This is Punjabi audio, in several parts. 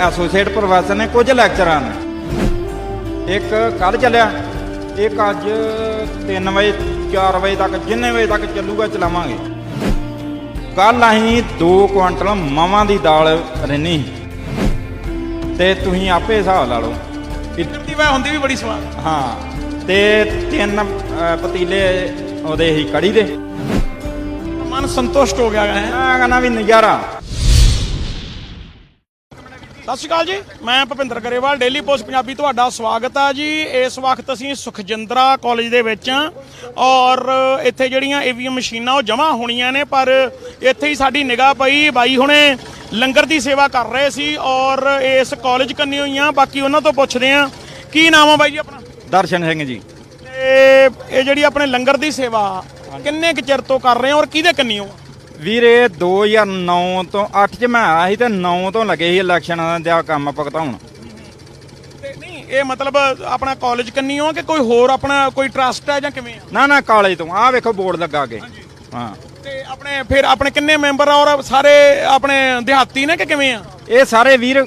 ਐਸੋਸੀਏਟ ਪ੍ਰੋਫੈਸਰ ਨੇ ਕੁਝ ਲੈਕਚਰਾਂ ਨੇ। ਇੱਕ ਕੱਲ ਚੱਲਿਆ ਇੱਕ ਅੱਜ 3 ਵਜੇ 4 ਵਜੇ ਤੱਕ ਜਿੰਨੇ ਵਜੇ ਤੱਕ ਚੱਲੂਗਾ ਚਲਾਵਾਂਗੇ। ਕੱਲ ਅਸੀਂ 2 ਕੁਆਂਟਲ ਮਾਵਾਂ ਦੀ ਦਾਲ ਰਹਿਣੀ ਤੇ ਤੁਸੀਂ ਆਪੇ ਹਿਸਾਬ ਲਾ ਲਓ ਕਿ ਦੀ ਵੈ ਹੁੰਦੀ ਵੀ ਬੜੀ ਸਵਾਦ। ਹਾਂ ਤੇ ਤਿੰਨ ਪਤੀਲੇ ਉਹਦੇ ਹੀ ਕੜੀ ਦੇ। ਮਨ ਸੰਤੁਸ਼ਟ ਹੋ ਗਿਆ ਹੈ। ਮੈਂ ਕਹਿੰਦਾ ਵੀ ਨਜ਼ਾਰਾ। ਸਤਿ ਸ਼੍ਰੀ ਅਕਾਲ ਜੀ। ਮੈਂ ਭੁਪਿੰਦਰ ਗਰੇਵਾਲ ਡੇਲੀ ਪੋਸਟ ਪੰਜਾਬੀ ਤੁਹਾਡਾ ਸਵਾਗਤ ਆ ਜੀ। ਇਸ ਵਕਤ ਅਸੀਂ ਸੁਖਜਿੰਦਰਾ ਕਾਲਜ ਦੇ ਵਿੱਚ ਆ ਔਰ ਇੱਥੇ ਜਿਹੜੀਆਂ ਈਵੀਐਮ ਮਸ਼ੀਨਾਂ ਉਹ ਜਮ੍ਹਾਂ ਹੋਣੀਆਂ ਨੇ ਪਰ ਇੱਥੇ ਹੀ ਸਾਡੀ ਨਿਗਾਹ ਪਈ। ਬਾਈ ਹੁਣੇ ਲੰਗਰ ਦੀ ਸੇਵਾ ਕਰ ਰਹੇ ਸੀ ਔਰ ਇਸ ਕਾਲਜ ਕੰਨੀ ਹੋਈਆਂ। ਬਾਕੀ ਉਹਨਾਂ ਤੋਂ ਪੁੱਛਦੇ ਆ ਕੀ ਨਾਮ ਆ ਬਾਈ ਜੀ ਆਪਣਾ? ਦਰਸ਼ਨ ਸਿੰਘ ਜੀ। ਤੇ ਇਹ ਜਿਹੜੀ ਆਪਣੇ ਲੰਗਰ ਦੀ ਸੇਵਾ ਕਿੰਨੇ ਕੁ ਚਿਰ ਤੋਂ ਕਰ ਰਹੇ ਹੋ ਔਰ ਕਿਹਦੇ ਕੰਨੀ ਹੋ? ਵੀਰੇ 2009 ਤੋਂ 8 ਚ ਮੈਂ ਆਇਆ ਸੀ ਤੇ 9 ਤੋਂ ਲੱਗੇ ਸੀ ਇਲੈਕਸ਼ਨਾਂ ਦਾ ਕੰਮ ਭੁਗਤਾਉਣ। ਤੇ ਨਹੀਂ ਇਹ ਮਤਲਬ ਆਪਣਾ ਕਾਲਜ ਕੰਨੀ ਹੋ ਕਿ ਕੋਈ ਹੋਰ ਆਪਣਾ ਕੋਈ ਟਰਸਟ ਹੈ ਜਾਂ ਕਿਵੇਂ ਆ? ਨਾ ਨਾ ਕਾਲਜ ਤੋਂ। ਆਹ ਵੇਖੋ ਬੋਰਡ ਲੱਗਾ ਅੱਗੇ। ਹਾਂ। ਤੇ ਆਪਣੇ ਫਿਰ ਆਪਣੇ ਕਿੰਨੇ ਮੈਂਬਰ ਆ ਔਰ ਸਾਰੇ ਆਪਣੇ ਦਿਹਾਤੀ ਨੇ ਕਿ ਕਿਵੇਂ ਆ? ਇਹ ਸਾਰੇ ਵੀਰ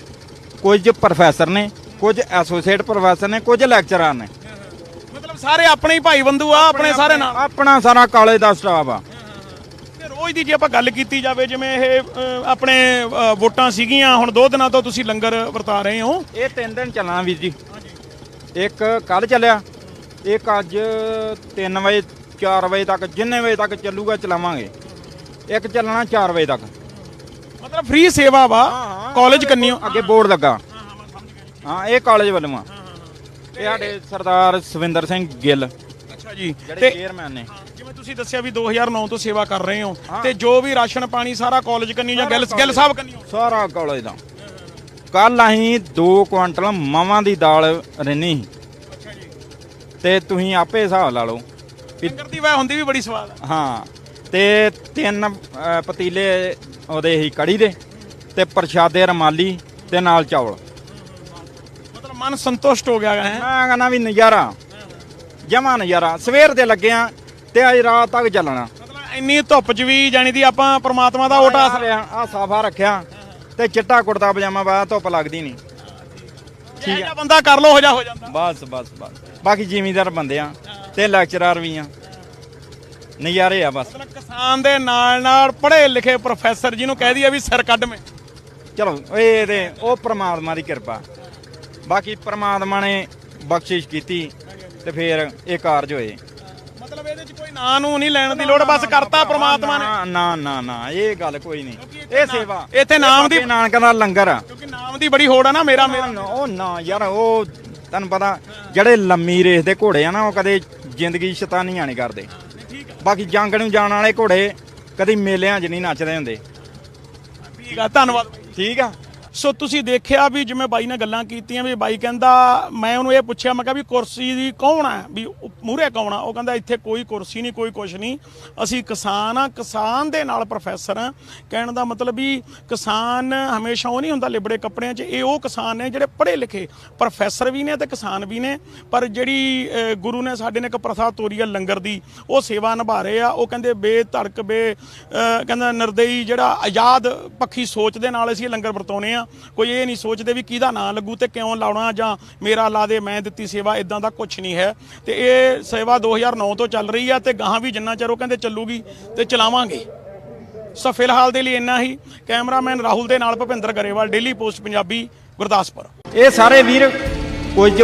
ਕੁਝ ਪ੍ਰੋਫੈਸਰ ਨੇ ਕੁਝ ਐਸੋਸੀਏਟ ਪ੍ਰੋਫੈਸਰ ਨੇ ਕੁਝ ਲੈਕਚਰਰ ਨੇ। ਮਤਲਬ ਸਾਰੇ ਆਪਣੇ ਹੀ ਭਾਈ ਬੰਦੂ ਆ ਆਪਣੇ ਸਾਰੇ ਨਾਲ? ਆਪਣਾ ਸਾਰਾ ਕਾਲਜ ਦਾ ਸਟਾਫ ਆ। ਦੀ ਜੇ ਆਪਾਂ ਗੱਲ ਕੀਤੀ ਜਾਵੇ ਜਿਵੇਂ ਇਹ ਅ, ਆਪਣੇ ਅ, ਵੋਟਾਂ ਸੀਗੀਆਂ ਹੁਣ ਦੋ ਦਿਨਾਂ ਤੋਂ ਤੁਸੀਂ ਲੰਗਰ ਵਰਤਾ ਰਹੇ ਹੋ। ਇਹ ਤਿੰਨ ਦਿਨ ਚੱਲਣਾ ਵੀਰ ਜੀ। ਇੱਕ ਕੱਲ ਚੱਲਿਆ ਇੱਕ ਅੱਜ 3 ਵਜੇ 4 ਵਜੇ ਤੱਕ ਜਿੰਨੇ ਵਜੇ ਤੱਕ ਚੱਲੂਗਾ ਚਲਾਵਾਂਗੇ। ਇੱਕ ਚੱਲਣਾ 4 ਵਜੇ ਤੱਕ। ਮਤਲਬ ਫ੍ਰੀ ਸੇਵਾ ਵਾ ਕਾਲਜ ਕੰਨੀਓ ਅੱਗੇ ਬੋਰਡ ਲੱਗਾ। ਹਾਂ ਇਹ ਕਾਲਜ ਵੱਲੋਂ ਆ। ਇਹ ਸਾਡੇ ਸਰਦਾਰ ਸਵਿੰਦਰ ਸਿੰਘ ਗਿੱਲ ਅੱਛਾ ਜੀ ਜਿਹੜੇ ਤੇ ਚੇਅਰਮੈਨ ਨੇ। ਜਿਵੇਂ ਤੁਸੀਂ ਦੱਸਿਆ ਵੀ 2009 ਤੋਂ ਸੇਵਾ ਕਰ ਰਹੇ ਹੋ ਤੇ ਜੋ ਵੀ ਰਾਸ਼ਨ ਪਾਣੀ ਸਾਰਾ ਕਾਲਜ ਕੰਨੀ ਜਾਂ ਗਿੱਲ ਗਿੱਲ ਸਾਹਿਬ ਕੰਨੀ ਸਾਰਾ ਕਾਲਜ ਦਾ। ਕੱਲ ਅਸੀਂ 2 ਕੁਆਂਟਲ ਮਾਵਾਂ ਦੀ ਦਾਲ ਜੀ। ਤੇ ਤੁਸੀਂ ਆਪੇ ਹਿਸਾਬ ਲਾ ਲਓ ਵੀ ਲੰਗਰ ਦੀ ਵੈ ਹੁੰਦੀ ਵੀ ਬੜੀ ਸਵਾਦ ਆ। ਹਾਂ ਤੇ ਤਿੰਨ ਪਤੀਲੇ ਉਹਦੇ ਹੀ ਕੜੀ ਦੇ ਤੇ ਪ੍ਰਸ਼ਾਦੇ ਰਮਾਲੀ ਤੇ ਨਾਲ ਚੌਲ। ਮਤਲਬ ਮਨ ਸੰਤੁਸ਼ਟ ਹੋ ਗਿਆ ਹੈ। ਮੈਂ ਕਹਿੰਦਾ ਵੀ ਨਜ਼ਾਰਾ ਜਮਾ ਨਜ਼ਾਰਾ। ਸਵੇਰ ਦੇ ਲੱਗਿਆ ਤੇ ਅੱਜ ਰਾਤ ਤੱਕ ਚੱਲਣਾ। ਮਤਲਬ ਇੰਨੀ ਧੁੱਪ 'ਚ ਵੀ ਜਾਣੀ ਦੀ ਆਪਾਂ ਪ੍ਰਮਾਤਮਾ ਦਾ ਓਟ ਆਸਰਾ ਆ ਸਾਫਾ ਰੱਖਿਆ ਤੇ ਚਿੱਟਾ ਕੁੜਤਾ ਪਜਾਮਾ ਪਾਇਆ ਧੁੱਪ ਲੱਗਦੀ ਨਹੀਂ। ਠੀਕ ਹੈ ਬੰਦਾ ਕਰ ਲੋ ਹੋ ਜਾ ਹੋ ਜਾਂਦਾ। ਬਸ ਬਸ ਬਸ। ਬਾਕੀ ਜ਼ਿਮੀਂਦਾਰ ਬੰਦੇ ਆ ਤੇ ਲੈਕਚਰਰ ਵੀ ਆ। ਨਜ਼ਾਰੇ ਆ ਬਸ। ਕਿਸਾਨ ਦੇ ਨਾਲ ਨਾਲ ਪੜ੍ਹੇ ਲਿਖੇ ਪ੍ਰੋਫੈਸਰ ਜਿਹਨੂੰ ਕਹਿ ਦਈਏ ਵੀ ਸਿਰ ਕੱਢ ਮੇ। ਚਲੋ ਇਹ ਤੇ ਉਹ ਪ੍ਰਮਾਤਮਾ ਦੀ ਕਿਰਪਾ। ਬਾਕੀ ਪ੍ਰਮਾਤਮਾ ਨੇ ਬਖਸ਼ਿਸ਼ ਕੀਤੀ ਤੇ ਫਿਰ ਇਹ ਕਾਰਜ ਹੋਏ ਮਤਲਬ ਇਹਦੇ 'ਚ ਕੋਈ ਨਾਂ ਨੂੰ ਨਹੀਂ ਲੈਣ ਦੀ ਲੋੜ ਬਸ ਕਰਤਾ ਪ੍ਰਮਾਤਮਾ ਨੇ ਨਾ ਨਾ ਨਾ ਨਾ ਇਹ ਗੱਲ ਕੋਈ ਨਹੀਂ ਇਹ ਸੇਵਾ ਇੱਥੇ ਨਾਮ ਦੀ ਨਾਨਕ ਦਾ ਲੰਗਰ ਆ ਕਿਉਂਕਿ ਨਾਮ ਦੀ ਬੜੀ ਹੋੜ ਆ ਨਾ ਮੇਰਾ ਮੇਰਾ ਉਹ ਨਾ ਯਾਰ ਉਹ ਤੁਹਾਨੂੰ ਪਤਾ ਜਿਹੜੇ ਲੰਮੀ ਰੇਸ ਦੇ ਘੋੜੇ ਆ ਨਾ ਉਹ ਕਦੇ ਜ਼ਿੰਦਗੀ ਸ਼ੈਤਾਨੀਆਂ ਨਹੀਂ ਕਰਦੇ ਬਾਕੀ ਜੰਗ ਨੂੰ ਜਾਣ ਵਾਲੇ ਘੋੜੇ ਕਦੀ ਮੇਲਿਆਂ 'ਚ ਨਹੀਂ ਨੱਚਦੇ ਹੁੰਦੇ ਠੀਕ ਆ ਧੰਨਵਾਦ ਠੀਕ ਆ ਸੋ ਤੁਸੀਂ ਦੇਖਿਆ ਵੀ ਜਿਵੇਂ ਬਾਈ ਨੇ ਗੱਲਾਂ ਕੀਤੀਆਂ ਵੀ ਬਾਈ ਕਹਿੰਦਾ, ਮੈਂ ਉਹਨੂੰ ਇਹ ਪੁੱਛਿਆ, ਮੈਂ ਕਿਹਾ ਵੀ ਕੁਰਸੀ ਦੀ ਕੌਣ ਆ ਵੀ ਮੂਹਰੇ ਕੌਣ ਆ? ਉਹ ਕਹਿੰਦਾ, ਇੱਥੇ ਕੋਈ ਕੁਰਸੀ ਨਹੀਂ, ਕੋਈ ਕੁਛ ਨਹੀਂ। ਅਸੀਂ ਕਿਸਾਨ ਆ, ਕਿਸਾਨ ਦੇ ਨਾਲ ਪ੍ਰੋਫੈਸਰ ਆ। ਕਹਿਣ ਦਾ ਮਤਲਬ ਵੀ ਕਿਸਾਨ ਹਮੇਸ਼ਾ ਉਹ ਨਹੀਂ ਹੁੰਦਾ ਲਿਬੜੇ ਕੱਪੜਿਆਂ 'ਚ। ਇਹ ਉਹ ਕਿਸਾਨ ਨੇ ਜਿਹੜੇ ਪੜ੍ਹੇ ਲਿਖੇ ਪ੍ਰੋਫੈਸਰ ਵੀ ਨੇ ਤੇ ਕਿਸਾਨ ਵੀ ਨੇ। ਪਰ ਜਿਹੜੀ ਗੁਰੂ ਨੇ ਸਾਡੇ ਨੇ ਇੱਕ ਪ੍ਰਥਾ ਤੋਰੀ ਆ ਲੰਗਰ ਦੀ, ਉਹ ਸੇਵਾ ਨਿਭਾ ਰਹੇ ਆ। ਉਹ ਕਹਿੰਦੇ, ਬੇਧੜਕ, ਬੇ ਕਹਿੰਦਾ, ਨਿਰਦਈ ਜਿਹੜਾ ਆਜ਼ਾਦ ਪੱਖੀ ਸੋਚ ਦੇ ਨਾਲ ਅਸੀਂ ਇਹ ਲੰਗਰ ਵਰਤਾਉਨੇ ਆ। ਕੋਈ ਇਹ ਨਹੀਂ ਸੋਚਦੇ ਵੀ ਕਿਹਦਾ ਨਾਂ ਲੱਗੂ ਤੇ ਕਿਉਂ ਲਾਉਣਾ ਜਾਂ ਮੇਰਾ ਲਾ ਦੇ, ਮੈਂ ਦਿੱਤੀ ਸੇਵਾ ਇਦਾਂ ਦਾ ਕੁਝ ਨਹੀਂ ਹੈ। ਤੇ ਇਹ ਸੇਵਾ 2009 ਤੋਂ ਚੱਲ ਰਹੀ ਆ ਤੇ ਗਾਹਾਂ ਵੀ ਜਿੰਨਾ ਚਿਰ ਉਹ ਕਹਿੰਦੇ ਚੱਲੂਗੀ ਤੇ ਚਲਾਵਾਂਗੇ। ਸੋ ਫਿਲਹਾਲ ਦੇ ਲਈ ਇੰਨਾ ਹੀ। ਕੈਮਰਾਮੈਨ ਰਾਹੁਲ ਦੇ ਨਾਲ ਭੁਪਿੰਦਰ ਗਰੇਵਾਲ, ਡੇਲੀ ਪੋਸਟ, ਪੰਜਾਬੀ, ਗੁਰਦਾਸਪੁਰ। ਇਹ ਸਾਰੇ ਵੀਰ ਕੁਝ